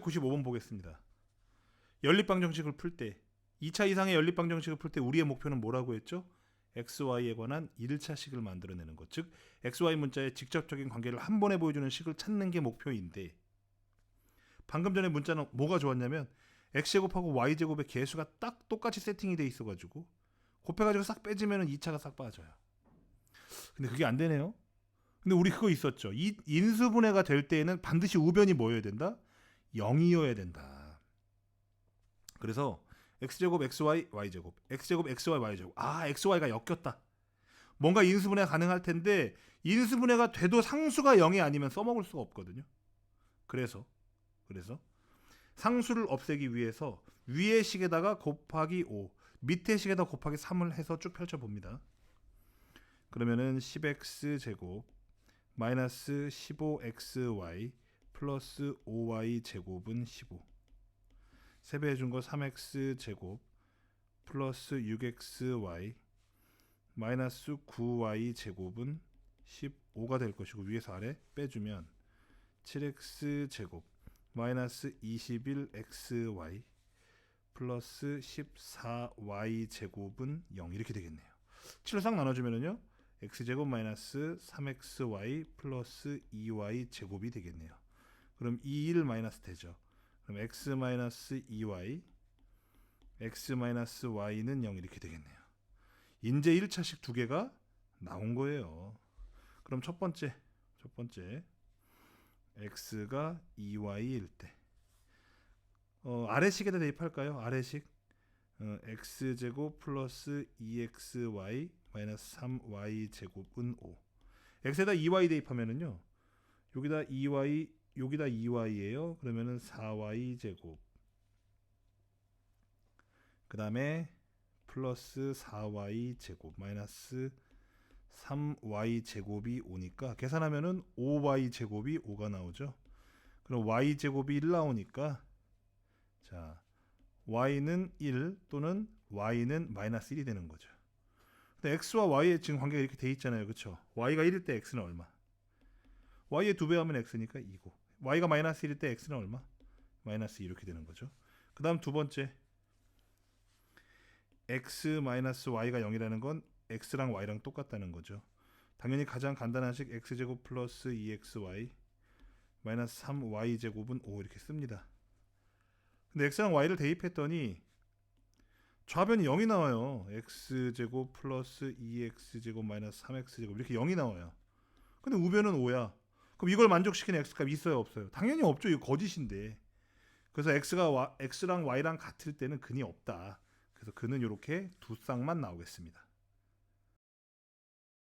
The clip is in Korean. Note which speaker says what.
Speaker 1: 95번 보겠습니다. 연립방 정식을 풀 때 2차 이상의 연립방 정식을 풀 때 우리의 목표는 뭐라고 했죠? xy에 관한 1차식을 만들어내는 것. 즉 xy 문자의 직접적인 관계를 한 번에 보여주는 식을 찾는 게 목표인데 방금 전에 문자는 뭐가 좋았냐면 x제곱하고 y제곱의 개수가 딱 똑같이 세팅이 돼 있어 가지고 곱해 가지고 싹 빼지면 2차가 싹 빠져요. 근데 그게 안 되네요. 근데 우리 그거 있었죠. 이 인수분해가 될 때에는 반드시 우변이 뭐여야 된다? 0이어야 된다. 그래서 x제곱 xy y제곱 x제곱 xy y제곱 아 xy가 엮였다. 뭔가 인수분해가 가능할 텐데 인수분해가 돼도 상수가 0이 아니면 써먹을 수가 없거든요. 그래서 그래서 상수를 없애기 위해서 위의 식에다가 곱하기 5 밑에 식에다 곱하기 3을 해서 쭉 펼쳐 봅니다. 그러면은 10x 제곱 마이너스 15xy 플러스 5y 제곱은 15 세배해 준 거 3x 제곱 플러스 6xy 마이너스 9y 제곱은 15가 될 것이고 위에서 아래 빼주면 7x 제곱 마이너스 21xy 플러스 14y 제곱은 0 이렇게 되겠네요. 7로 싹 나눠주면은요 x제곱 마이너스 3xy 플러스 2y 제곱이 되겠네요. 그럼 21 마이너스 되죠. 그럼 x 마이너스 2y x 마이너스 y는 0 이렇게 되겠네요. 인제 1차식 두 개가 나온 거예요. 그럼 첫 번째 첫 번째 x가 2y일 때 어, 아래식에다 대입할까요? 아래식 어, x 제곱 플러스 2xy 마이너스 3y 제곱은 5. x에다 2y 대입하면은요. 여기다 2y 여기다 2y예요. 그러면은 4y 제곱. 그 다음에 플러스 4y 제곱 마이너스 3y 제곱이 오니까 계산하면은 5y 제곱이 5가 나오죠. 그럼 y 제곱이 1 나오니까 자 y는 1 또는 y는 마이너스 1이 되는 거죠. 근데 x와 y의 지금 관계가 이렇게 돼 있잖아요. 그렇죠? y가 1일 때 x는 얼마? y의 두배 하면 x니까 2고 y가 마이너스 1일 때 x는 얼마? 마이너스 2 이렇게 되는 거죠. 그 다음 두 번째 x 마이너스 y가 0이라는 건 x랑 y랑 똑같다는 거죠. 당연히 가장 간단한 식 x제곱 플러스 2xy 마이너스 3y 제곱은 5 이렇게 씁니다. 근데 x랑 y를 대입했더니 좌변이 0이 나와요. x제곱 플러스 2x제곱 마이너스 3x제곱 이렇게 0이 나와요. 근데 우변은 5야. 그럼 이걸 만족시키는 x값 있어요 없어요? 당연히 없죠. 이거 거짓인데. 그래서 x가 와, x랑 y랑 같을 때는 근이 없다. 그래서 근은 이렇게 두 쌍만 나오겠습니다.